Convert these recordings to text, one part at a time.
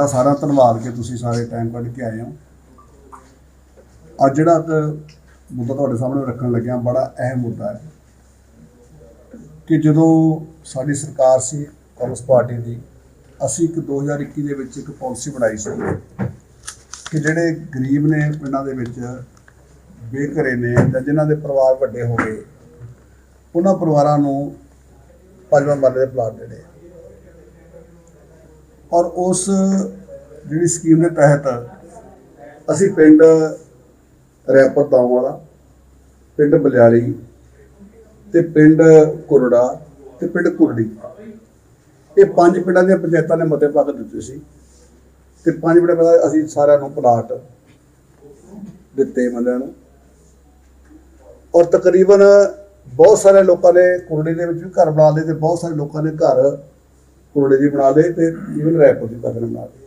ਤੁਹਾਡਾ ਸਾਰਾ ਧੰਨਵਾਦ ਕਿ ਤੁਸੀਂ ਸਾਰੇ ਟਾਈਮ ਕੱਢ ਕੇ ਆਏ ਹੋ। ਅੱਜ ਜਿਹੜਾ ਇੱਕ ਮੁੱਦਾ ਤੁਹਾਡੇ ਸਾਹਮਣੇ ਰੱਖਣ ਲੱਗਿਆ, ਬੜਾ ਅਹਿਮ ਮੁੱਦਾ ਹੈ ਕਿ ਜਦੋਂ ਸਾਡੀ ਸਰਕਾਰ ਸੀ, ਕਾਂਗਰਸ ਪਾਰਟੀ ਦੀ, ਅਸੀਂ ਇੱਕ 2021 ਦੇ ਵਿੱਚ ਇੱਕ ਪਾਲਿਸੀ ਬਣਾਈ ਸੀ ਕਿ ਜਿਹੜੇ ਗਰੀਬ ਨੇ ਪਿੰਡਾਂ ਦੇ ਵਿੱਚ, ਬੇਘਰੇ ਨੇ ਜਾਂ ਜਿਨ੍ਹਾਂ ਦੇ ਪਰਿਵਾਰ ਵੱਡੇ ਹੋ ਗਏ, ਉਹਨਾਂ ਪਰਿਵਾਰਾਂ ਨੂੰ ਪੰਜਵਾਂ ਮਰਲੇ ਦੇ ਪਲਾਟ ਦੇਣੇ ਔਰ ਉਸ ਜਿਹੜੀ ਸਕੀਮ ਦੇ ਤਹਿਤ ਅਸੀਂ ਪਿੰਡ ਰੈਪਰ ਦਾਉ ਵਾਲਾ, ਪਿੰਡ ਬਲਿਆਲੀ ਤੇ ਪਿੰਡ ਕੁਰੜਾ ਤੇ ਪਿੰਡ ਕੁਰੜੀ। ਇਹ ਪੰਜ ਪਿੰਡਾਂ ਦੀਆਂ ਪੰਚਾਇਤਾਂ ਨੇ ਮਤੇ ਪਾ ਕੇ ਦਿੱਤੇ ਸੀ ਤੇ ਪੰਜ ਪਿੰਡਾਂ ਦਾ ਅਸੀਂ ਸਾਰਿਆਂ ਨੂੰ ਪਲਾਟ ਦਿੱਤੇ ਬੰਦਿਆਂ ਨੂੰ। ਔਰ ਤਕਰੀਬਨ ਬਹੁਤ ਸਾਰੇ ਲੋਕਾਂ ਨੇ ਕੁਰੜੀ ਦੇ ਵਿੱਚ ਵੀ ਘਰ ਬਣਾ ਲਏ ਤੇ ਬਹੁਤ ਸਾਰੇ ਲੋਕਾਂ ਨੇ ਘਰ ਕੁਰੜੇ ਦੀ ਬਣਾ ਲਏ ਤੇ ਇਵਨ ਰੈਪੋ ਦੀ ਘਰ ਬਣਾ ਲਏ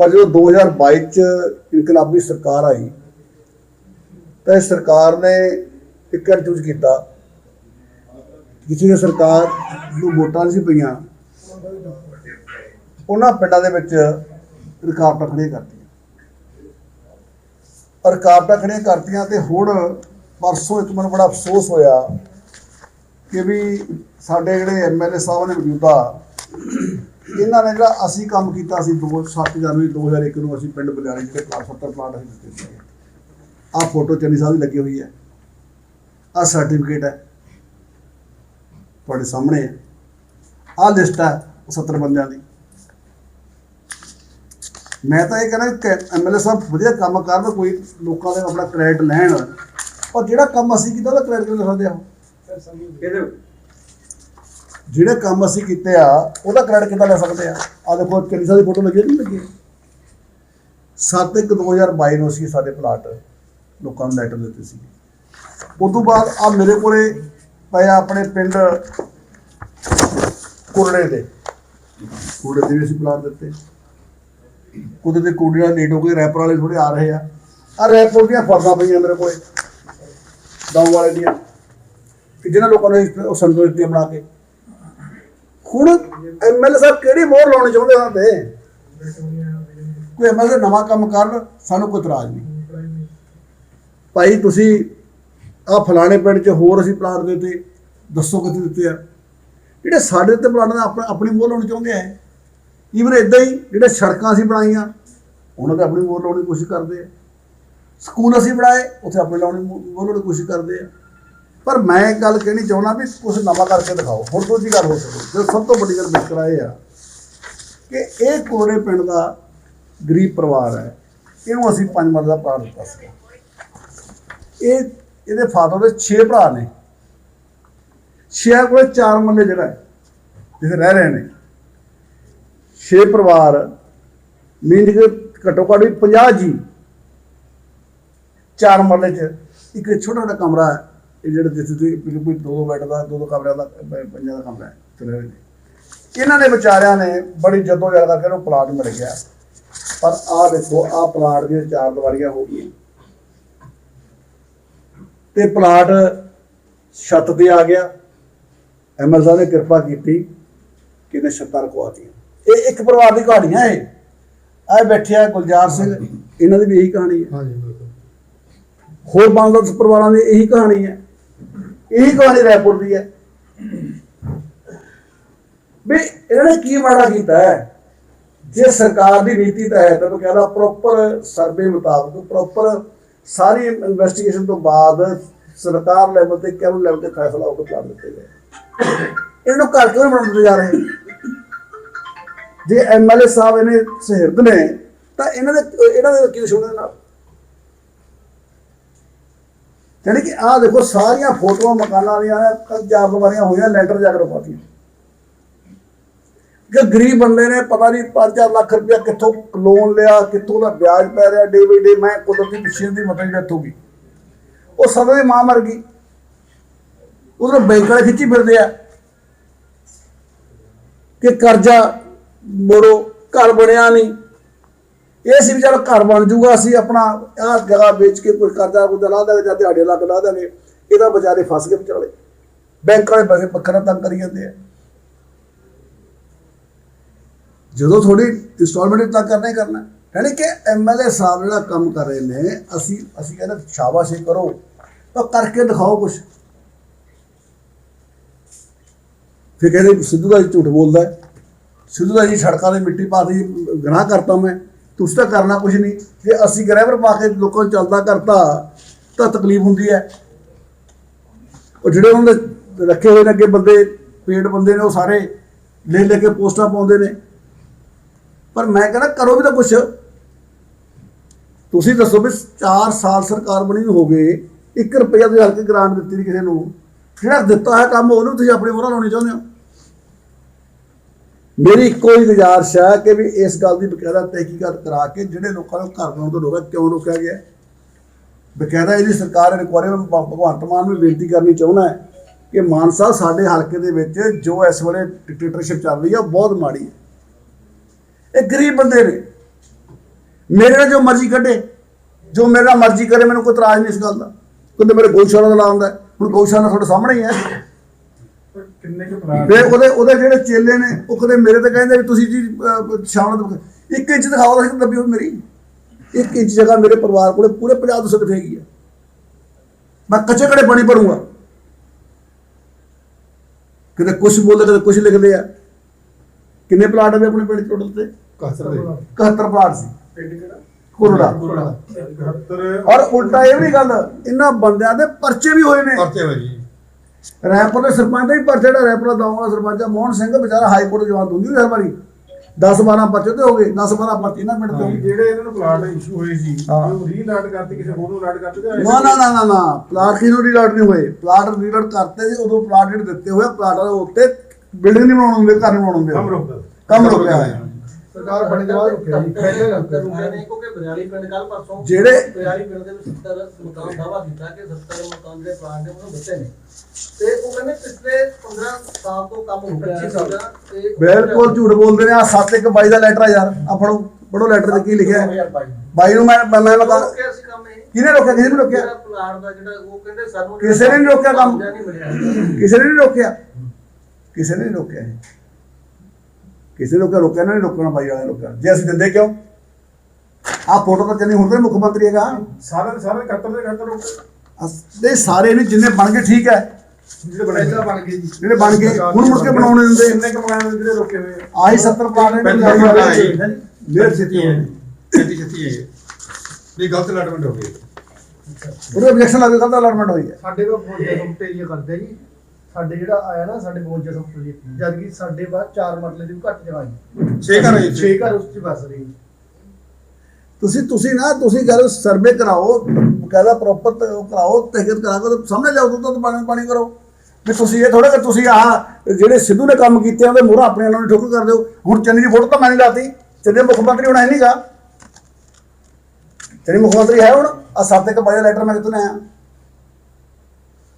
ਪਰ ਜਦੋਂ 2022 ਚ ਇਨਕਲਾਬੀ ਸਰਕਾਰ ਆਈ, ਤਾਂ ਇਸ ਸਰਕਾਰ ਨੇ ਇੱਕ ਚੂਜ਼ ਕੀਤਾ ਕਿਸੇ ਦੀ ਸਰਕਾਰ ਨੂੰ ਵੋਟਾਂ ਨਹੀਂ ਸੀ ਪਈਆਂ, ਉਹਨਾਂ ਪਿੰਡਾਂ ਦੇ ਵਿੱਚ ਰੁਕਾਵਟਾਂ ਖੜੀਆਂ ਕਰਤੀਆਂ। ਰੁਕਾਵਟਾਂ ਖੜੀਆਂ ਕਰਤੀਆਂ ਤੇ ਹੁਣ ਪਰਸੋਂ ਇੱਕ ਮੈਨੂੰ ਬੜਾ ਅਫਸੋਸ ਹੋਇਆ ਕਿ ਵੀ ਸਾਡੇ ਜਿਹੜੇ ਐਮਐਲਏ ਸਾਹਿਬ ਨੇ ਮੌਜੂਦਾ ਇਹਨਾਂ ਨੇ ਜਿਹੜਾ ਅਸੀਂ ਕੰਮ ਕੀਤਾ ਸੀ 7 ਜਨਵਰੀ 2001 ਨੂੰ ਅਸੀਂ ਪਿੰਡ ਬਲਿਆੜੀ ਜਿਹੜੇ ਪਲਾਟ 70 ਪਲਾਟ ਅਸੀਂ ਦਿੱਤੇ ਸੀ। ਆਹ ਫੋਟੋ ਚੰਨੀ ਸਾਹਿਬ ਦੀ ਲੱਗੀ ਹੋਈ ਹੈ। ਆਹ ਸਰਟੀਫਿਕੇਟ ਹੈ। ਤੁਹਾਡੇ ਸਾਹਮਣੇ ਹੈ। ਆਹ ਲਿਸਟ ਹੈ 70 ਬੰਦਿਆਂ ਦੀ। ਮੈਂ ਤਾਂ ਇਹ ਕਹਿੰਦਾ ਕਿ ਐਮਐਲਏ ਸਾਹਿਬ ਵਧੀਆ ਕੰਮ ਕਰਨ, ਕੋਈ ਲੋਕਾਂ ਦੇ ਆਪਣਾ ਕ੍ਰੈਡਿਟ ਲੈਣ। ਔਰ ਜਿਹੜਾ ਕੰਮ ਅਸੀਂ ਕੀਤਾ, ਉਹਦਾ ਕ੍ਰੈਡਿਟ ਲੈ ਸਕਦੇ ਆ? ਉਹ। ਜਿਹੜੇ ਕੰਮ ਅਸੀਂ ਕੀਤੇ ਆ, ਉਹਦਾ ਕ੍ਰੈਡਿਟ ਕਿੱਦਾਂ ਲੈ ਸਕਦੇ ਆ? ਆ ਦੇਖੋ, ਚੰਨੀ ਦੀ ਫੋਟੋ ਲੱਗੀ ਨਹੀਂ ਲੱਗੀ? 7 1 2022 ਨੂੰ ਅਸੀਂ ਸਾਡੇ ਪਲਾਟ ਲੋਕਾਂ ਨੂੰ ਲੈਟਰ ਦਿੱਤੇ ਸੀ। ਉਸ ਤੋਂ ਬਾਅਦ ਆ ਮੇਰੇ ਕੋਲੇ ਪਿਆ ਆਪਣੇ ਪਿੰਡ ਕੁਰੜੇ ਦੇ। ਕੁਰੜੇ ਦੇ ਵੀ ਅਸੀਂ ਪਲਾਟ ਦਿੱਤੇ। ਕੁਦੇ ਦੇ ਕੁੜੀਆਂ ਲੇਟ ਹੋ ਗਏ ਰੈਪਰ ਵਾਲੇ ਥੋੜੇ ਆ ਰਹੇ ਆ। ਆ ਰੈਪਰ ਦੀਆਂ ਫਰਦਾਂ ਪਈਆਂ ਮੇਰੇ ਕੋਲੇ। ਦਮ ਵਾਲੇ ਦੀਆਂ। ਕਿ ਜਿਹਨਾਂ ਲੋਕਾਂ ਨੇ ਉਹ ਸੰਤੋਸ਼ ਦਿੱਤੀ ਬਣਾ ਕੇ। ਹੁਣ ਐਮਐਲਏ ਸਾਹਿਬ ਕਿਹੜੀ ਮੋਹਰ ਲਾਉਣੀ ਚਾਹੁੰਦੇ ਉਹਨਾਂ ਤੇ? ਕੋਈ ਐਮਐਲਏ ਨਵਾਂ ਕੰਮ ਕਰਨ, ਸਾਨੂੰ ਕੋਈ ਇਤਰਾਜ਼ ਨਹੀਂ। ਭਾਈ, ਤੁਸੀਂ ਆ ਫਲਾਣੇ ਪਿੰਡ 'ਚ ਹੋਰ ਅਸੀਂ ਪਲਾਟ ਦਿੱਤੇ ਦੱਸੋ ਕਿੱਥੇ ਦਿੱਤੇ ਆ। ਜਿਹੜੇ ਸਾਡੇ ਤੇ ਪਲਾਟ ਦਾ ਆਪਣਾ ਆਪਣੀ ਮੋਹਰ ਲਾਉਣੀ ਚਾਹੁੰਦੇ ਆ ਈਵਨ ਇਦਾਂ ਹੀ ਜਿਹੜੇ ਸੜਕਾਂ ਅਸੀਂ ਬਣਾਈਆਂ, ਉਹਨਾਂ ਤੇ ਆਪਣੀ ਮੋਹਰ ਲਾਉਣ ਦੀ ਕੋਸ਼ਿਸ਼ ਕਰਦੇ ਆ। ਸਕੂਲ ਅਸੀਂ ਬਣਾਏ, ਉੱਥੇ ਆਪਣੇ ਲਾਉਣ ਦੀ ਮੋਹਰ ਲਾਉਣ ਦੀ ਕੋਸ਼ਿਸ਼ ਕਰਦੇ ਆ। ਪਰ ਮੈਂ ਇੱਕ ਗੱਲ ਕਹਿਣੀ ਚਾਹੁੰਦਾ ਵੀ ਕੁਝ ਨਵਾਂ ਕਰਕੇ ਦਿਖਾਓ। ਹੁਣ ਦੂਜੀ ਗੱਲ ਹੋ ਸਕਦੀ ਜੋ ਸਭ ਤੋਂ ਵੱਡੀ ਗੱਲ ਵਿਚਕਰਾ ਇਹ ਆ ਕਿ ਇਹ ਕੋਰੇ ਪਿੰਡ ਦਾ ਗਰੀਬ ਪਰਿਵਾਰ ਹੈ। ਇਹਨੂੰ ਅਸੀਂ ਪੰਜ ਮਰਦ ਦਾ ਪਲਾਟ ਦਿੱਤਾ ਸੀ ਇਹ ਇਹਦੇ ਫਾਦਰ ਦੇ 6 ਭਰਾ ਨੇ। ਛੇ ਕੋਲੇ ਚਾਰ ਮਰਲੇ ਜਿਹੜਾ ਹੈ, ਜਿੱਥੇ ਰਹਿ ਰਹੇ ਨੇ। ਛੇ ਪਰਿਵਾਰ ਮੀਨ ਕਿ ਘੱਟੋ ਘੱਟ ਵੀ 50 ਜੀ ਚਾਰ ਮਰਲੇ ਚ ਇੱਕ ਛੋਟਾ ਛੋਟਾ ਕਮਰਾ ਹੈ। ਇਹ ਜਿਹੜਾ ਜਿੱਥੇ ਤੁਸੀਂ ਬਿਲਕੁਲ ਦੋ ਦੋ ਬੈੱਡ ਦਾ ਦੋ ਦੋ ਕਮਰਿਆਂ ਦਾ ਪ- ਪੰਜਾਂ ਦਾ ਕਮਰਾ ਹੈ ਰਹਿ ਰਹੇ ਨੇ। ਇਹਨਾਂ ਨੇ ਵਿਚਾਰਿਆਂ ਨੇ ਬੜੀ ਜਦੋਂ ਜਦ ਕਰਕੇ ਉਹਨੂੰ ਪਲਾਟ ਮਿਲ ਗਿਆ। ਪਰ ਆਹ ਦੇਖੋ ਆਹ ਪਲਾਟ ਦੀਆਂ ਚਾਰ ਦੀਵਾਰੀਆਂ ਹੋ ਗਈਆਂ। ਤੇ ਪਲਾਟ ਛੱਤ ਤੇ ਆ ਗਿਆ। ਐਮਐਲ ਸਾਹਿਬ ਨੇ ਕਿਰਪਾ ਕੀਤੀ ਕਿ ਇਹਨੇ ਛੱਤਾਂ ਰਖਵਾਤੀਆਂ। ਇਹ ਇੱਕ ਪਰਿਵਾਰ ਦੀ ਕਹਾਣੀ ਹੈ ਇਹ। ਆ ਬੈਠੇ ਆ ਗੁਲਜ਼ਾਰ ਸਿੰਘ ਇਹਨਾਂ ਦੀ ਵੀ ਇਹੀ ਕਹਾਣੀ ਹੈ। ਹਾਂਜੀ ਬਿਲਕੁਲ। ਹੋਰ ਬੰਗਲਾਦੇਸ਼ ਪਰਿਵਾਰਾਂ ਦੀ ਇਹੀ ਕਹਾਣੀ ਹੈ। ਇਹੀ ਕਹਾਣੀ ਰਾਏਪੁਰ ਦੀ ਹੈ। ਵੀ ਇਹਨਾਂ ਨੇ ਕੀ ਮਾੜਾ ਕੀਤਾ ਹੈ? ਜੇ ਸਰਕਾਰ ਦੀ ਨੀਤੀ ਤਹਿਤ ਉਹ ਕਹਿੰਦਾ ਪ੍ਰੋਪਰ ਸਰਵੇ ਮੁਤਾਬਕ ਪ੍ਰੋਪਰ ਸਾਰੀ ਇਨਵੈਸਟੀਗੇਸ਼ਨ ਤੋਂ ਬਾਅਦ ਸਰਕਾਰ ਲੈਵਲ ਤੇ ਕੈਬਨਿਟ ਲੈਵਲ ਤੇ ਫੈਸਲਾ ਹੋ ਕੇ ਦਿੱਤੇ ਗਏ। ਇਹਨਾਂ ਨੂੰ ਘਰ ਕਿਉਂ ਬਣਾਉਂਦੇ ਜਾ ਰਹੇ? ਜੇ ਐਮਐਲਏ ਸਾਹਿਬ ਇਹਨੇ ਸਹਿਰਦ ਨੇ, ਤਾਂ ਇਹਨਾਂ ਦੇ ਇਹਨਾਂ ਦੇ ਕੀ ਦੁਸ਼ਮਣ ਨਾਲ? ਜਾਣੀ ਕਿ ਆਹ ਦੇਖੋ ਸਾਰੀਆਂ ਫੋਟੋਆਂ ਮਕਾਨਾਂ ਦੀਆਂ ਕੱਲ ਚਾਰ ਦੀਵਾਰੀਆਂ ਹੋਈਆਂ, ਲੈਂਟਰ ਜਾ ਕੇ ਕਿ ਗਰੀਬ ਬੰਦੇ ਨੇ ਪਤਾ ਨਹੀਂ 5-4 ਲੱਖ ਰੁਪਇਆ ਕਿੱਥੋਂ ਲੋਨ ਲਿਆ, ਕਿੱਥੋਂ ਦਾ ਵਿਆਜ ਪੈ ਰਿਹਾ ਡੇ ਬਾਈ ਡੇ ਮੈਂ ਕੁਦਰਤੀ ਪਿੱਛੇ ਦੀ ਮਤਲਬ ਡੈਥ ਹੋ ਗਈ। ਉਹ ਸਦਾ ਦੀ ਮਾਂ ਮਰ ਗਈ। ਉਧਰ ਬੈਂਕ ਵਾਲੇ ਖਿੱਚੀ ਫਿਰਦੇ ਆ। ਕਿ ਕਰਜ਼ਾ ਮੋੜੋ, ਘਰ ਬਣਿਆ ਨਹੀਂ। ਇਹ ਸੀ ਵੀ ਚਲ ਘਰ ਬਣ ਜੂਗਾ, ਅਸੀਂ ਆਪਣਾ ਆਹ ਜਗ੍ਹਾ ਵੇਚ ਕੇ ਕੋਈ ਕਰਜ਼ਾ ਕੋਈ ਲਾ ਦੇਵੇ ਜਾਂ ਦਿਹਾੜੀ ਲੱਗ ਲਾ ਦੇਵੇ ਇਹਦਾ ਵਿਚਾਰੇ ਫਸ ਗਏ ਵਿਚਾਲੇ। ਬੈਂਕ ਵਾਲੇ ਪੈਸੇ ਬੱਕਰਾ ਤੰਗ ਕਰੀ ਜਾਂਦੇ ਆ। ਜਦੋਂ ਥੋੜੀ ਇੰਸਟਾਲਮੈਂਟ ਤਾਂ ਕਰਨਾ ਹੀ ਕਰਨਾ। ਯਾਨੀ ਕਿ ਐਮਐਲਏ ਸਾਹਿਬ ਜਿਹੜਾ ਕੰਮ ਕਰ ਰਹੇ ਨੇ, ਅਸੀਂ ਅਸੀਂ ਕਹਿੰਦੇ ਸ਼ਾਬਾਸ਼ ਇਹ ਕਰੋ, ਤਾਂ ਕਰਕੇ ਦਿਖਾਓ ਕੁਝ ਫਿਰ ਕਹਿੰਦੇ ਸਿੱਧੂ ਦਾ ਜੀ ਝੂਠ ਬੋਲਦਾ ਸਿੱਧੂ ਦਾ ਜੀ ਸੜਕਾਂ 'ਤੇ ਮਿੱਟੀ ਪਾ ਦੀ ਗੁਨਾਹ ਕਰਤਾ ਮੈਂ। ਤੁਸੀਂ ਤਾਂ ਕਰਨਾ ਕੁਝ ਨਹੀਂ। ਜੇ ਅਸੀਂ ਗ੍ਰੈਵਰ ਪਾ ਕੇ ਲੋਕਾਂ ਨੂੰ ਚੱਲਦਾ ਕਰਤਾ, ਤਾਂ ਤਕਲੀਫ ਹੁੰਦੀ ਹੈ। ਉਹ ਜਿਹੜੇ ਉਹਨਾਂ ਦੇ ਰੱਖੇ ਹੋਏ ਨੇ ਅੱਗੇ ਬੰਦੇ, ਪੇਡ ਬੰਦੇ ਨੇ ਉਹ ਸਾਰੇ ਲੈ ਲੈ ਕੇ ਪੋਸਟਾਂ ਪਾਉਂਦੇ ਨੇ। ਪਰ ਮੈਂ ਕਹਿੰਦਾ ਕਰੋ ਵੀ ਤਾਂ ਕੁਛ। ਤੁਸੀਂ ਦੱਸੋ ਵੀ 4 ਸਾਲ ਸਰਕਾਰ ਬਣੀ ਨੂੰ ਹੋ ਗਏ 1 ਰੁਪਿਆ ਦੀ ਹਲਕੇ ਗ੍ਰਾਂਟ ਦਿੱਤੀ ਨਹੀਂ ਕਿਸੇ ਨੂੰ। ਜਿਹੜਾ ਦਿੱਤਾ ਹੈ ਕੰਮ, ਉਹਨੂੰ ਤੁਸੀਂ ਆਪਣੇ ਮੋਹਰਾਂ ਲਾਉਣੀ ਚਾਹੁੰਦੇ ਹੋ? ਮੇਰੀ ਇੱਕੋ ਹੀ ਗੁਜ਼ਾਰਿਸ਼ ਹੈ ਕਿ ਵੀ ਇਸ ਗੱਲ ਦੀ ਬਕਾਇਦਾ ਤਹਿਕੀਕਾਤ ਕਰਾ ਕੇ ਜਿਹੜੇ ਲੋਕਾਂ ਨੂੰ ਘਰ ਬਣਾਉਣ ਤੋਂ ਰੋਕਿਆ, ਕਿਉਂ ਰੋਕਿਆ ਗਿਆ? ਬਕਾਇਦਾ ਇਹਦੀ ਸਰਕਾਰ ਇਨਕੁਆਇਰੀ ਮੈਂ ਭਗਵੰਤ ਮਾਨ ਨੂੰ ਬੇਨਤੀ ਕਰਨੀ ਚਾਹੁੰਦਾ ਹੈ ਕਿ ਮਾਨ ਸਾਹਿਬ ਸਾਡੇ ਹਲਕੇ ਦੇ ਵਿੱਚ ਜੋ ਇਸ ਵੇਲੇ ਡਿਕਟੇਟਰਸ਼ਿਪ ਚੱਲ ਰਹੀ ਹੈ ਉਹ ਬਹੁਤ ਮਾੜੀ ਹੈ। ਇਹ ਗਰੀਬ ਬੰਦੇ ਨੇ। ਮੇਰੇ ਨਾਲ ਜੋ ਮਰਜ਼ੀ ਕੱਢੇ। ਜੋ ਮੇਰੇ ਨਾਲ ਮਰਜ਼ੀ ਕਰੇ, ਮੈਨੂੰ ਕੋਈ ਤਰਾਜ ਨਹੀਂ ਇਸ ਗੱਲ ਦਾ। ਕਿਉਂਕਿ ਮੇਰੇ ਗਊਸ਼ਾਲਾ ਦਾ ਨਾਮ ਲਾਉਂਦਾ ਹੁਣ ਗਊਸ਼ਾਲਾ ਤੁਹਾਡੇ ਸਾਹਮਣੇ ਹੀ ਹੈ। ਕਿੰਨੇ ਕੁ ਫਿਰ ਉਹਦੇ ਉਹਦੇ ਜਿਹੜੇ ਚੇਲੇ ਨੇ ਉਹ ਕਦੇ ਮੇਰੇ ਤੇ ਕਹਿੰਦੇ ਵੀ ਤੁਸੀਂ ਜੀ ਸ਼ਾਮ ਨੂੰ ਇੱਕ ਇੰਚ ਦਿਖਾਓ ਤਾਂ ਦੱਬੀ ਹੋਈ ਮੇਰੀ। ਇੱਕ ਇੰਚ ਜਗ੍ਹਾ ਮੇਰੇ ਪਰਿਵਾਰ ਕੋਲੇ ਪੂਰੇ ਪੰਜਾਬ ਤੋਂ ਸਿੱਧ ਹੈਗੀ ਆ। ਮੈਂ ਕੱਚੇ ਕੜੇ ਪਾਣੀ ਭਰੂੰਗਾ। ਕਿਤੇ ਕੁਝ ਬੋਲਦੇ ਕਦੇ ਕੁਝ ਲਿਖਦੇ ਆ। ਕਿੰਨੇ ਪਲਾਟ ਨੇ ਆਪਣੇ ਪਿੰਡ ਟੋਟਲ ਤੇ? ਕਸਰ ਦੇ। 71 ਪਲਾਟ ਸੀ। ਪਿੰਡ ਕਿਹੜਾ? ਕੋਰੜਾ 71 ਔਰ ਉਲਟਾ ਇਹ ਵੀ ਗੱਲ ਇਹਨਾਂ ਬੰਦਿਆਂ ਦੇ ਪਰਚੇ ਵੀ ਹੋਏ ਨੇ। ਪਰਚੇ ਹੋਏ ਜੀ। ਰੈਪਰ ਦੇ ਸਰਪੰਚ ਦਾ ਹੀ ਪਰਚਾ ਜਿਹੜਾ ਰੈਪਰ ਦਾ ਵਾਲਾ ਸਰਪੰਚ ਆ ਮੋਹਨ ਸਿੰਘ ਵਿਚਾਰਾ ਹਾਈ ਕੋਰਟ ਜਵਾਨ ਹੁੰਦੀ ਹਰ ਵਾਰੀ। 10 12 ਪਰਚੇ ਤੇ ਹੋ ਗਏ 10 12 ਪਰਚੇ ਨਾ ਮਿੰਟ ਤੋਂ ਜਿਹੜੇ ਇਹਨਾਂ ਨੂੰ ਪਲਾਟ ਇਸ਼ੂ ਹੋਏ ਸੀ। ਉਹ ਰੀਲਾਟ ਕਰਤੇ ਕਿਸੇ ਹੋਰ ਨੂੰ ਲਾਟ ਕਰਤੇ ਨਾ ਨਾ ਨਾ ਨਾ ਨਾ ਪਲਾਟ ਕਿਹਨੂੰ ਰੀਲਾਟ ਨਹੀਂ ਹੋਏ? ਪਲਾਟ ਰੀਲਾਟ ਕਰਤੇ ਸੀ ਉਦੋਂ ਪਲਾਟ ਦਿੱਤੇ ਹੋਏ ਪਲਾਟਾਂ ਦੇ ਉੱਤੇ ਬਿਲਡਿੰਗ ਨਹੀਂ ਬਣਾਉਣ ਹੁੰਦੇ ਘਰ ਬਣਾਉਣ ਕੰਮ ਰੋਕਦਾ ਕੰਮ ਰੁਕਿਆ ਹੋਇਆ। ਸਰਕਾਰ ਬਣੇ ਤੋਂ ਬਾਅਦ ਰੁਕਿਆ ਜੀ ਪਹਿਲੇ ਰੁਕੇ। ਨੇ ਕਿਉਂਕਿ ਬਰਿਆਲੀ ਪਿੰਡ ਕੱਲ ਪਰਸੋਂ ਜਿਹੜੇ- ਬਰਿਆਲੀ ਪਿੰਡ ਦੇ ਵਿੱਚ 70 ਮਕਾਨ ਦਾਵਾ ਕੀਤਾ ਕਿ 70 ਮਕਾਨ ਦੇ ਪਲਾਟ ਨੇ ਉਹਨੂੰ ਦਿੱਤੇ ਨੇ। ਤੇ ਉਹ ਕਹਿੰਦੇ ਪਿਛਲੇ 15 ਸਾਲ ਤੋਂ ਕੰਮ ਹੋ ਰਿਹਾ ਸੀਗਾ ਤੇ ਬਿਲਕੁਲ ਝੂਠ ਬੋਲਦੇ ਨੇ ਆ 7 ਇੱਕ ਬਾਈ ਦਾ ਲੈਟਰ ਆ ਯਾਰ ਆ ਫੜੋ ਪੜੋ ਲੈਟਰ ਤੇ ਕੀ ਲਿਖਿਆ ਹੈ? ਬਾਈ ਨੂੰ ਮੈਂ ਮੈਂ ਮੈਂ ਕਿਹਨੇ ਰੋਕਿਆ ਕਿਸੇ ਨੇ ਰੋਕਿਆ? ਜਿਹੜਾ ਪਲਾਟ ਦਾ ਜਿਹੜਾ ਉਹ ਕਹਿੰਦੇ ਸਾਨੂੰ ਕਿਸੇ ਨੇ ਨੀ ਰੋਕਿਆ ਕੰਮ। ਨਹੀਂ ਕਿਸੇ ਨੇ ਨਹੀਂ ਰੋਕਿਆ। ਕਿਸੇ ਨੇ ਨਹੀਂ ਰੋਕਿਆ। ਕਿਸੇ ਨੇ ਰੋਕਿਆ ਰੋਕਿਆ ਇਹਨਾਂ ਨੇ ਰੋਕਣਾ ਬਾਈ ਵਾਲੇ ਨੇ ਰੋਕਿਆ ਜੇ ਅਸੀਂ ਦਿੰਦੇ ਕਿਉਂ? ਆ ਫੋਟੋ ਤਾਂ ਚੱਲੀ ਹੁਣ ਤਾਂ ਮੁੱਖ ਮੰਤਰੀ ਹੈਗਾ। ਸਾਰੇ ਸਾਰੇ 71 ਦੇ 71 ਰੋਕੇ ਅਸ- ਇਹ ਸਾਰੇ ਨੇ ਜਿੰਨੇ ਬਣ ਗਏ ਠੀਕ ਹੈ। ਜਿਹੜੇ ਬਣੇ ਪਹਿਲਾਂ ਬਣ ਗਏ ਜੀ। ਜਿਹੜੇ ਬਣ ਗਏ ਹੁਣ ਮੁੜ ਕੇ ਬਣਾਉਣੇ ਦਿੰਦੇ। ਕਿੰਨੇ ਕੁ ਮਕਾਨ ਨੇ ਜਿਹੜੇ ਰੋਕੇ ਹੋਏ ਆ? ਆਹੀ 70 ਪਲਾਟ ਨੇ ਪਲਾਟ ਹੈ ਜੀ। ਮੇਰੇ ਛੇਤੀ ਹੋਏ ਛੇਤੀ ਛੇਤੀ ਹੈ। ਵੀ ਗਲਤ ਅਲਾਟਮੈਂਟ ਹੋ ਗਈ। ਉਹਦੇ ਆਬਜੈਕਸ਼ਨ ਲੱਗ ਕਰਦਾ ਅਲਾਟਮੈਂਟ ਹੋਈ ਹੈ। ਸਾਡੇ ਕੋਲ ਮੋਜਾ ਸੰਪਟੇਰੀਆ ਕਰਦੇ ਜੀ। ਸਾਡੇ ਜਿਹੜਾ ਆਇਆ ਨਾ ਸਾਡੇ ਮੋਜਾ ਸੰਪਟੇਰੀਆ ਜਦ ਕਿ ਸਾਡੇ ਬਾਅਦ ਚਾਰ ਮਰਲੇ ਦੀ ਵੀ ਘੱਟ ਜਗ੍ਹਾ ਜੀ ਛੇ ਘਰ ਹੈ ਛੇ ਘਰ ਉਸ ਚ ਬਸ ਰਹੀ ਤੁਸੀਂ ਤੁਸੀਂ ਨਾ ਤੁਸੀਂ ਗੱਲ ਸਰਵੇ ਕਰਾਓ ਬਕਾਇਦਾ ਪ੍ਰੋਪਰ ਕਰਾਓ ਤਹਿਕੀਕ ਕਰਾ ਕੇ ਤੇ ਸਾਹਮਣੇ ਲਿਆਓ ਦੁੱਧ ਪਾਣੀ ਪਾਣੀ ਕਰੋ। ਵੀ ਤੁਸੀਂ ਇਹ ਥੋੜਾ ਕਿ ਤੁਸੀਂ ਆਹ ਜਿਹੜੇ ਸਿੱਧੂ ਨੇ ਕੰਮ ਕੀਤੇ ਆ, ਉਹਦੇ ਮੂਹਰੇ ਆਪਣੇ ਨਾਲ ਠੋਕ ਕਰ ਦਿਓ। ਹੁਣ ਚੰਨੀ ਦੀ ਫੋਟੋ ਤਾਂ ਮੈਂ ਨਹੀਂ ਲਾਤੀ। ਚੰਨੀ ਮੁੱਖ ਮੰਤਰੀ ਹੁਣ ਹੈ ਨਹੀਂਗਾ ਚੰਨੀ ਮੁੱਖ ਮੰਤਰੀ ਹੈ ਹੁਣ। ਆ ਸੱਤ ਇੱਕ ਬਾਈ ਲੈਟਰ ਮੈਂ ਕਿਤੋਂ ਆਇਆ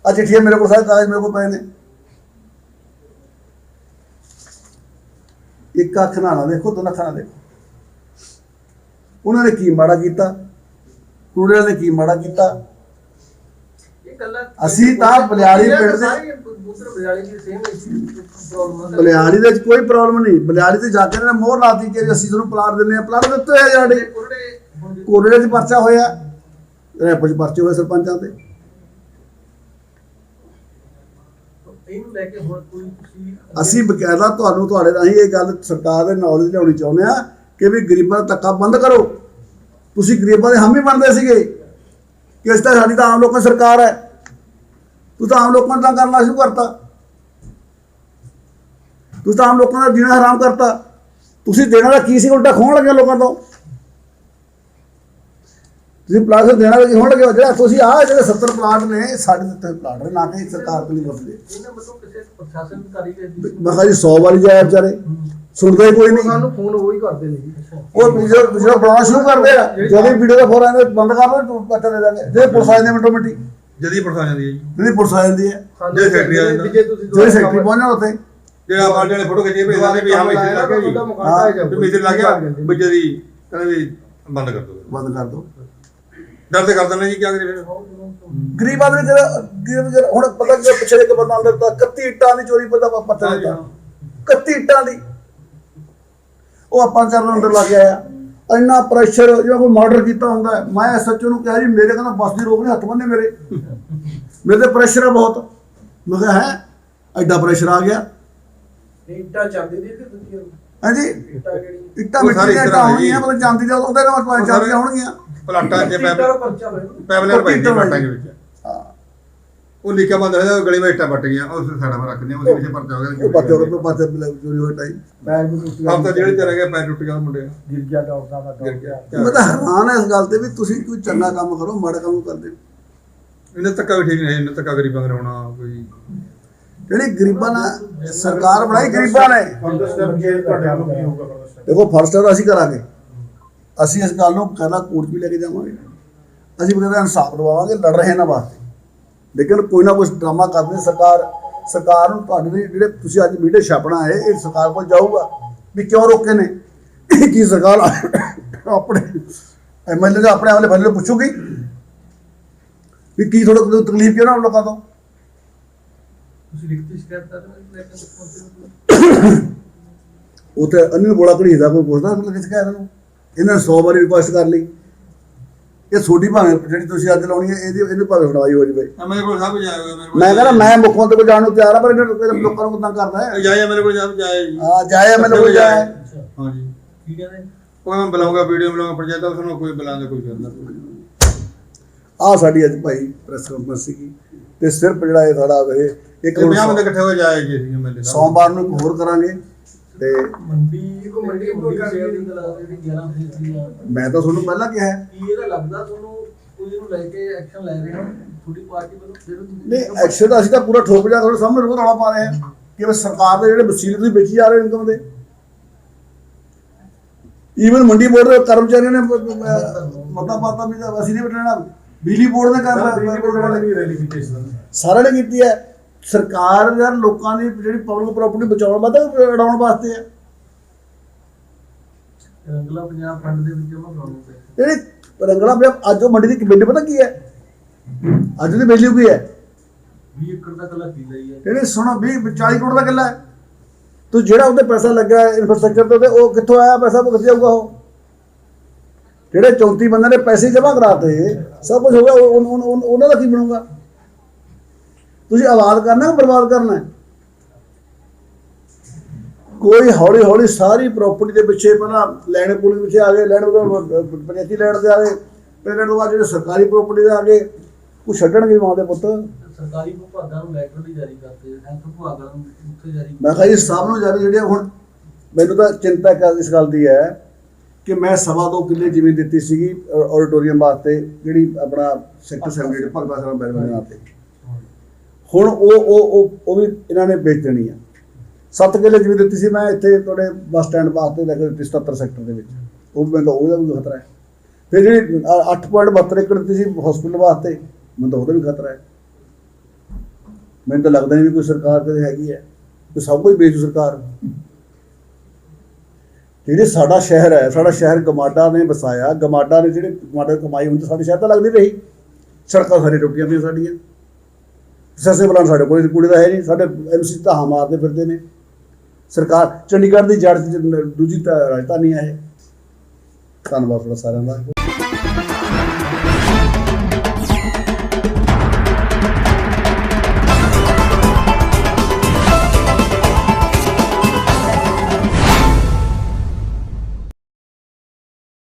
ਆ ਚਿੱਠੀਆਂ ਮੇਰੇ ਕੋਲ ਸਾਰੇ ਕਾਗਜ਼ ਮੇਰੇ ਕੋਲ ਪਏ ਨੇ। ਇੱਕ ਅੱਖ ਨਾਲ ਨਾ ਦੇਖੋ ਦੋਨਾਂ ਅੱਖਾਂ ਨਾਲ ਦੇਖੋ। ਉਹਨਾਂ ਨੇ ਕੀ ਮਾੜਾ ਕੀਤਾ? ਕੁੜੀਆਂ ਨੇ ਕੀ ਮਾੜਾ ਕੀਤਾ? ਅਸੀਂ ਤਾਂ ਬਲਿਆਲੀ ਪਿੰਡ ਦੇ- ਬਰਿਆਲੀ ਦੀ ਕੋਈ ਪ੍ਰੋਬਲਮ ਨਹੀਂ। ਬਲਿਆੜੀ ਤੇ ਜਾ ਕੇ ਨੇ ਮੋਹਰ ਲਾਤੀ ਕਿ ਅਸੀਂ ਤੁਹਾਨੂੰ ਪਲਾਟ ਦਿੰਨੇ ਆ ਪਲਾਟ ਦਿੱਤੇ ਹੋਏ ਸਾਡੇ। ਕੋਰੜੇ 'ਚ ਪਰਚਾ ਹੋਇਆ। ਰੈਪਰ 'ਚ ਪਰਚੇ ਹੋਏ ਸਰਪੰਚਾਂ ਤੇ ਇਹਨੂੰ ਲੈ ਕੇ ਹੁਣ ਕੋਈ ਤੁਸੀਂ ਅਸੀਂ ਬਕਾਇਦਾ ਤੁਹਾਨੂੰ, ਤੁਹਾਡੇ ਰਾਹੀਂ ਇਹ ਗੱਲ ਸਰਕਾਰ ਦੇ ਨੌਲੇਜ ਲਿਆਉਣੀ ਚਾਹੁੰਦੇ ਆ ਕਿ ਵੀ ਗਰੀਬਾਂ ਦਾ ਧੱਕਾ ਬੰਦ ਕਰੋ। ਤੁਸੀਂ ਗਰੀਬਾਂ ਦੇ ਹਾਮੀ ਬਣਦੇ ਸੀਗੇ ਕਿ ਇਸ ਤਰ੍ਹਾਂ ਸਾਡੀ ਤਾਂ ਆਮ ਲੋਕਾਂ ਦੀ ਸਰਕਾਰ ਹੈ। ਤੁਸੀਂ ਤਾਂ ਆਮ ਲੋਕਾਂ ਦਾ ਕਰਨਾ ਸ਼ੁਰੂ ਕਰਤਾ। ਤੁਸੀਂ ਤਾਂ ਆਮ ਲੋਕਾਂ ਦਾ ਜੀਣਾ ਹਰਾਮ ਕਰਤਾ। ਤੁਸੀਂ ਦੇਣਾ ਦਾ ਕੀ ਸੀ, ਉਲਟਾ ਖੋਣ ਲੱਗਿਆ ਲੋਕਾਂ ਤੋਂ। ਤੁਸੀਂ ਪਲਾਟ ਦੇਣਾ ਦਾ ਕੀ ਹੋਣ ਲੱਗੇ ਜਿਹੜਾ ਤੁਸੀਂ ਆਹ ਜਿਹੜੇ 70 ਪਲਾਟ ਨੇ ਸਾਡੇ ਦਿੱਤੇ ਪਲਾਟ ਨੇ ਨਾ ਕਿ ਸਰਕਾਰ ਤੋਂ ਨਹੀਂ ਬਦਲੇ ਇਹਨਾਂ ਵੱਲੋਂ ਕਿਸੇ ਪ੍ਰਸ਼ਾਸਨ ਅਧਿਕਾਰੀ ਦੇ ਮੈਂ ਕਿਹਾ ਜੀ 100 ਵਾਰੀ ਜਾਇਆ ਵਿਚਾਰੇ। ਸੁਣਦੇ ਹੀ ਕੋਈ ਨਹੀਂ। ਸਾਨੂੰ ਫੋਨ ਉਹ ਹੀ ਕਰਦੇ ਨੇ ਉਹ ਜਿਹੜਾ ਜਿਹੜਾ ਬਣਾਉਣਾ ਸ਼ੁਰੂ ਕਰਦੇ ਆ। ਜਦੋਂ ਵੀਡੀਓ ਦਾ ਫੋਨ ਆਉਂਦਾ ਬੰਦ ਕਰ ਲਓ ਪੱਟਾ ਦੇ ਦਾਂਗੇ। ਜੇ ਪੁਲਿਸ ਆ ਜਾਂਦੀ ਮਿੰਟੋ ਮਿੰਟੀ ਜਦੀ ਪਰਸਾ ਜਾਂਦੀ ਹੈ ਜੀ। ਜਿਹੜੀ ਪੁਲਿਸ ਆ ਜਾਂਦੀ ਹੈ। ਜੇ ਫੈਕਟਰੀ ਵਾਲੇ ਵੀ ਜੇ ਸੈਕਟਰੀ ਪਹੁੰਚਣਾ ਉੱਥੇ। ਜਿਹੜਾ ਬਾਲਟੇ ਵਾਲੇ ਫੋਟੋ ਖਿੱਚੇ ਭੇਜਦੇ ਨੇ ਵੀ ਹਾਂ ਮਿਸਤਰੀ ਲੱਗ ਗਿਆ ਜੀ। ਵੀ ਮਿਸਤਰੀ ਲੱਗ ਗਿਆ ਵੀ ਜਦੀ ਕਹਿੰਦੇ ਵੀ ਬੰਦ ਕਰ ਦੋ ਬੰਦ ਕਰ ਦਿਓ। ਡਰ ਤੇ ਕਰ ਦਿੰਦੇ ਜੀ ਕੀ ਕਰੀਏ? ਫਿਰ ਗਰੀਬ ਆਦਮੀ ਜਿਹੜਾ ਗਰੀਬ ਜਿਹੜਾ ਹੁਣ ਪਤਾ ਕਿ ਪਿਛਲੇ ਇੱਕ ਬੰਦਾ ਅੰਦਰ ਤਾਂ 31 ਇੱਟਾਂ ਦੀ ਚੋਰੀ ਪਤਾ ਪੱਥਰ ਦਿੱਤਾ। 31 ਇੱਟਾਂ ਦੀ। ਉਹ ਆਪਾਂ ਚਰਨ ਅੰਦਰ ਲੱਗ ਗਿਆ ਇੰਨਾ ਪ੍ਰੈਸ਼ਰ ਜਿਵੇਂ ਕੋਈ ਮਰਡਰ ਕੀਤਾ ਹੁੰਦਾ। ਮੈਂ ਐਸਐਚਓ ਨੂੰ ਕਿਹਾ ਜੀ ਮੇਰੇ ਕਹਿੰਦਾ ਬੱਸ ਦੀ ਰੋਕ ਨਹੀਂ ਹੱਥ ਬੰਨੇ ਮੇਰੇ। ਮੇਰੇ ਤੇ ਪ੍ਰੈਸ਼ਰ ਹੈ ਬਹੁਤ। ਮੈਂ ਕਿਹਾ ਹੈ? ਐਡਾ ਪ੍ਰੈਸ਼ਰ ਆ ਗਿਆ। ਇੱਟਾਂ ਚੱਲਦੀ ਦੀ ਕਿ ਦੂਜੀਆਂ ਹਾਂਜੀ ਇੱਟਾਂ ਕਿਹੜੀ ਇੱਟਾਂ ਉਹ ਮਿੱਟੀ ਦੀਆਂ ਇੱਟਾਂ ਹੋਣਗੀਆਂ। ਮਤਲਬ ਜਾਂਦੀ ਜਾਂ ਉਹਦੇ ਨਾਲ ਸਾਰੇ- ਹੋਣਗੀਆਂ। ਪਲਾਟਾਂ 'ਚ ਪਰਚਾ ਪੈਬਲਰ ਪਾਈ ਦੀ ਪਲਾਟਾਂ ਦੇ ਵਿੱਚ। ਹਾਂ। ਉਹ ਲੀਕਾ ਬੰਦ ਹੋਇਆ ਗਲੀ ਵਿੱਚ ਇੱਟਾਂ ਪੱਟ ਗਈਆਂ ਉਸ ਸਾਈਡਾਂ 'ਤੇ ਰੱਖਦੇ ਉਹਦੇ ਵਿੱਚ ਪਰਚਾ ਹੋ ਉਹ ਬਾਤੇ ਹੋ ਗਿਆ ਗਏ ਬਾਤੇ ਚੋਰੀ ਹੋਇਆ ਟਾਈਮ ਬੈਗ ਵੀ ਟੁੱਟ ਆਪ ਤਾਂ ਜਿਹੜੇ ਚਲੇ ਗਏ ਪੈਰ ਟੁੱਟ ਗਿਆ ਮੁੰਡੇ। ਗਿਰ ਗਿਆ ਡਾਕਟਰ ਦਾ ਗਿਰ ਗਿਆ ਮੈਂ ਤਾਂ ਹੈਰਾਨ ਹਾਂ ਇਸ ਗੱਲ ਤੇ ਵੀ ਤੁਸੀਂ ਕੋਈ ਚੰਗਾ ਕੰਮ ਕਰੋ ਮਾੜਾ ਕੰਮ ਕਰਦੇ। ਇਹਨੇ ਧੱਕਾ ਵੀ ਠੀਕ ਨਹੀਂ ਇਹਨੇ ਧੱਕਾ ਗਰੀਬਾਂ ਨੂੰ ਕਰਾਉਣਾ ਕੋਈ ਜਿਹੜੀ ਗਰੀਬਾਂ ਨਾਲ ਸਰਕਾਰ ਬਣਾਈ ਗਰੀਬਾਂ ਨੇ। ਦੇਖੋ ਫਰਸਟ ਅਸੀਂ ਕਰਾਂਗੇ। ਅਸੀਂ ਇਸ ਗੱਲ ਨੂੰ ਕਹਿੰਦਾ ਕੋਰਟ ਵੀ ਲੈ ਕੇ ਜਾਵਾਂਗੇ। ਅਸੀਂ ਕਹਿੰਦਾ ਇਨਸਾਫ ਦਵਾਵਾਂਗੇ ਲੜ ਰਹੇ ਨਾ ਵਾਸਤੇ। ਲੇਕਿਨ ਕੋਈ ਨਾ ਕੋਈ ਡਰਾਮਾ ਕਰਦੇ ਸਰਕਾਰ ਸਰਕਾਰ ਨੂੰ ਤੁਹਾਡੇ ਜਿਹੜੇ ਤੁਸੀਂ ਅੱਜ ਮੀਡੀਆ ਛਾਪਣਾ ਹੈ ਇਹ ਸਰਕਾਰ ਕੋਲ ਜਾਊਗਾ ਵੀ ਕਿਉਂ ਰੋਕੇ ਨੇ? ਕੀ ਸਰਕਾਰ ਆਪਣੇ ਐਮਐਲਏ ਦੇ ਆਪਣੇ ਵਾਲੇ ਬੰਦੇ ਪੁੱਛੂਗੀ? ਵੀ ਕੀ ਥੋੜਾ ਤਕਲੀਫ ਕਿਉਂ ਨਾ ਲੋਕਾਂ ਤੋਂ? ਤੁਸੀਂ ਲਿਖਤੀ ਸ਼ਿਕਾਇਤ ਕਰ ਰਹੇ ਹੋ ਨੂੰ ਉੱਥੇ ਅਨਿਲ ਬੋਲਾ ਘੜੀਦਾ ਕੋਈ ਪੁੱਛਦਾ ਕਿਸ ਕਹਿ ਨੂੰ। ਇਹਨਾਂ ਨੇ 100 ਵਾਰੀ ਰਿਕੁਐਸਟ ਕਰ ਲਈ। ਇਹ ਛੋਟੀ ਭਾਵੇਂ ਜਿਹੜੀ ਤੁਸੀਂ ਅੱਜ ਲਾਉਣੀ ਹੈ ਇਹਦੀ ਇਹਨੂੰ ਭਾਵੇਂ ਸੁਣਵਾਈ ਹੋ ਜਾਵੇ ਮੇਰੇ ਕੋਲ ਸਭ ਜਾਏਗਾ ਮੇਰੇ ਕੋਲ ਮੈਂ ਕਹਿੰਦਾ ਮੈਂ ਮੁੱਖ ਮੰਤਰੀ ਕੋਲ ਜਾਣ ਨੂੰ ਤਿਆਰ ਆ ਪਰ ਇਹਨਾਂ ਲੋਕਾਂ ਲੋਕਾਂ ਨੂੰ ਤੰਗ ਕਰਦਾ ਹੈ? ਜਾਇਆ ਮੇਰੇ ਕੋਲ ਸਭ ਜਾਇਆ ਜੀ। ਹਾਂ ਜਾਇਆ ਮੈਨੂੰ ਕੋਈ ਜਾਇਆ। ਹਾਂਜੀ ਕੀ ਕਹਿੰਦੇ? ਉਹ ਮੈਂ ਬੁਲਾਉਂਗਾ ਵੀਡੀਓ ਬੁਲਾਉਂਗਾ ਪੰਚਾਇਤ ਉਸ ਨੂੰ ਕੋਈ ਬੁਲਾਉਂਦਾ ਕੋਈ ਕਰਦਾ ਆ ਸਾਡੀ ਅੱਜ ਭਾਈ ਪ੍ਰੈਸ ਕਾਨਫਰੰਸ ਸੀਗੀ ਤੇ ਸਿਰਫ ਜਿਹੜਾ ਇਹ ਸਾਡਾ ਇਹ ਇੱਕ ਇਹ ਹੁਣ 50 ਬੰਦੇ ਇਕੱਠੇ ਹੋ ਜਾਇਆ ਜੀ ਐਮਐਲਏ ਸੋਮਵਾਰ ਨੂੰ ਇੱਕ ਹੋਰ ਕਰਾਂਗੇ। ਤੇ ਮੰਡੀ ਇੱਕੋ ਮੰਡੀ ਕੋਈ ਸ਼ੇਅਰ ਦੀ ਦਲਾਲ ਜਿਹੜੀ 11 ਫੀਸ ਦੀ ਆ ਮੈਂ ਤਾਂ ਤੁਹਾਨੂੰ ਪਹਿਲਾਂ ਕਿਹਾ ਹੈ। ਕੀ ਇਹਦਾ ਲੱਗਦਾ ਤੁਹਾਨੂੰ ਕੋਈ ਇਹਨੂੰ ਲੈ ਕੇ ਐਕਸ਼ਨ ਲੈ ਰਹੇ ਹੋ? ਥੋੜੀ ਪਾਰਟੀ ਵੱਲੋਂ ਤੁਸੀਂ ਨਹੀਂ ਐਕਸ਼ਨ ਤਾਂ ਅਸੀਂ ਤਾਂ ਪੂਰਾ ਠੋਕ ਜਾ ਤੁਹਾਡੇ ਸਾਹਮਣੇ ਰੋਜ਼ ਰੌਲਾ ਪਾ ਰਹੇ ਹਾਂ ਕਿ ਸਰਕਾਰ ਦੇ ਜਿਹੜੇ ਵਸੀਲੇ ਤੁਸੀਂ ਵੇਚੀ ਜਾ ਰਹੇ ਹੋ ਇਨਕਮ ਦੇ। ਈਵਨ ਮੰਡੀ ਬੋਰਡ ਦੇ ਕਰਮਚਾਰੀਆਂ ਨੇ ਮਤਾ ਪਾਤਾ ਵੀ ਅਸੀਂ ਨਹੀਂ ਬਟਣਾ ਬਿਜਲੀ ਬੋਰਡ ਨੇ ਕਰ ਸਾਰਿਆਂ ਨੇ ਕੀਤੀ ਹੈ। ਸਰਕਾਰ ਯਾਰ ਲੋਕਾਂ ਦੀ ਜਿਹੜੀ ਪਬਲਿਕ ਪ੍ਰਾਪਰਟੀ ਬਚਾਉਣ ਵਾਸਤੇ ਹੈ ਰੰਗਲਾ ਪੰਜਾਬ ਫੰਡ ਦੇ ਵਿੱਚ ਕਰਾਉਣੇ ਪਏ ਜਿਹੜੀ ਰੰਗਲਾ ਪੰਜਾਬ ਅੱਜ ਉਹ ਮੰਡੀ ਦੀ ਕਮੇਟੀ ਪਤਾ ਕੀ ਹੈ? ਅੱਜ ਦੀ ਵੈਲਿਊ ਕੀ ਹੈ। 20 ਏਕੜ ਦਾ ਕੱਲਾ ਕੀ ਲਈ ਹੈ। ਜਿਹੜੇ ਸੁਣੋ 20 40 ਕਰੋੜ ਦਾ ਕਿੱਲਾ ਹੈ। ਤੂੰ ਜਿਹੜਾ ਉਹਦੇ ਪੈਸਾ ਲੱਗਾ ਇਨਫਰਾਸਟ੍ਰਕਚਰ ਤੇ ਉਹਦੇ ਉਹ ਕਿੱਥੋਂ ਆਇਆ ਪੈਸਾ ਉਹ ਕਿੱਥੇ ਜਾਊਗਾ ਉਹ? ਜਿਹੜੇ 34 ਬੰਦੇ ਨੇ ਪੈਸੇ ਜਮ੍ਹਾਂ ਕਰਾਤੇ ਸਭ ਕੁਝ ਹੋ ਗਿਆ ਉਹਨਾਂ ਦਾ ਕੀ ਬਣੂਗਾ? ਤੁਸੀਂ ਆਬਾਦ ਕਰਨਾ ਕਿ ਬਰਬਾਦ ਕਰਨਾ? ਕੋਈ ਹੌਲੀ ਹੌਲੀ ਸਾਰੀ ਪ੍ਰਾਪਰਟੀ ਦੇ ਪਿੱਛੇ ਪਹਿਲਾਂ ਲੈਣ ਪੁਲਿਸ ਪਿੱਛੇ ਆ ਗਏ ਲੈਣ ਪੰਚਾਇਤੀ ਲੈਣ ਦੇ ਆ ਗਏ ਲੈਣ ਤੋਂ ਬਾਅਦ ਜਿਹੜੇ ਸਰਕਾਰੀ ਪ੍ਰਾਪਰਟੀ ਦੇ ਆ ਗਏ ਉਹ ਛੱਡਣਗੇ ਮਾਂ ਦੇ ਪੁੱਤ ਸਰਕਾਰੀ ਵਿਭਾਗਾਂ ਨੂੰ ਲੈਟਰ ਵੀ ਜਾਰੀ ਕਰਤੇ ਹੈਲਥ ਵਿਭਾਗਾਂ ਨੂੰ ਉੱਥੇ ਜਾਰੀ ਮੈਂ ਕਿਹਾ ਜੀ ਸਭ ਨੂੰ ਜਾਣੇ ਜਿਹੜੇ ਹੁਣ ਮੈਨੂੰ ਤਾਂ ਚਿੰਤਾ ਇੱਕ ਇਸ ਗੱਲ ਦੀ ਹੈ ਕਿ ਮੈਂ ਸਵਾ ਦੋ ਕਿੱਲੇ ਜ਼ਮੀਨ ਦਿੱਤੀ ਸੀਗੀ ਆਡੀਟੋਰੀਅਮ ਵਾਸਤੇ ਜਿਹੜੀ ਆਪਣਾ ਸੈਕਟਰ 78 ਭਗਤਾ ਸਿੰਘ ਬੈਲ ਦੇ ਨਾਂ ਤੇ ਹੁਣ ਉਹ ਉਹ ਉਹ ਵੀ ਇਹਨਾਂ ਨੇ ਵੇਚ ਦੇਣੀ ਆ। 7 ਕਿੱਲੇ ਜਿਵੇਂ ਦਿੱਤੀ ਸੀ ਮੈਂ ਇੱਥੇ ਤੁਹਾਡੇ ਬੱਸ ਸਟੈਂਡ ਵਾਸਤੇ ਲੈ ਕੇ ਦਿੱਤੀ 77 ਸੈਕਟਰ ਦੇ ਵਿੱਚ। ਉਹ ਵੀ ਮੈਨੂੰ ਤਾਂ ਉਹਦਾ ਵੀ ਖਤਰਾ ਹੈ। ਫਿਰ ਜਿਹੜੀ ਅ, 8.72 ਏਕੜ ਦਿੱਤੀ ਸੀ ਹਸਪੀਟਲ ਵਾਸਤੇ ਮੈਨੂੰ ਤਾਂ ਉਹਦਾ ਵੀ ਖਤਰਾ ਹੈ। ਮੈਨੂੰ ਤਾਂ ਲੱਗਦਾ ਨਹੀਂ ਵੀ ਕੋਈ ਸਰਕਾਰ ਕਦੇ ਹੈਗੀ ਹੈ। ਕਿ ਸਭ ਕੁਝ ਵੇਚੂ ਸਰਕਾਰ। ਜਿਹੜੇ ਸਾਡਾ ਸ਼ਹਿਰ ਹੈ ਸਾਡਾ ਸ਼ਹਿਰ ਗਮਾਡਾ ਨੇ ਵਸਾਇਆ ਗਮਾਡਾ ਨੇ ਜਿਹੜੇ ਗਮਾਡਾ ਕਮਾਈ ਹੁੰਦੀ ਸਾਡੇ ਸ਼ਹਿਰ ਤਾਂ ਲੱਗਦੀ ਰਹੀ। ਸੜਕਾਂ ਸਾਰੀ ਟੁੱਟੀਆਂ ਪਈਆਂ ਸਾਡੀਆਂ। ਸਸੇ ਬਲਾਂ ਸਾਡੇ ਕੋਲ ਕੁੜੀ ਦਾ ਹੈ ਨਹੀਂ। ਸਾਡੇ ਐਮਸੀ ਤਾਂ ਹਾਂ ਮਾਰਦੇ ਫਿਰਦੇ ਨੇ। ਸਰਕਾਰ, ਚੰਡੀਗੜ੍ਹ ਦੀ ਜੜ 'ਚ ਦੂਜੀ ਤਾਂ ਰਾਜਧਾਨੀ ਹੈ ਇਹ। ਧੰਨਵਾਦ ਤੁਹਾਡਾ ਸਾਰਿਆਂ ਦਾ।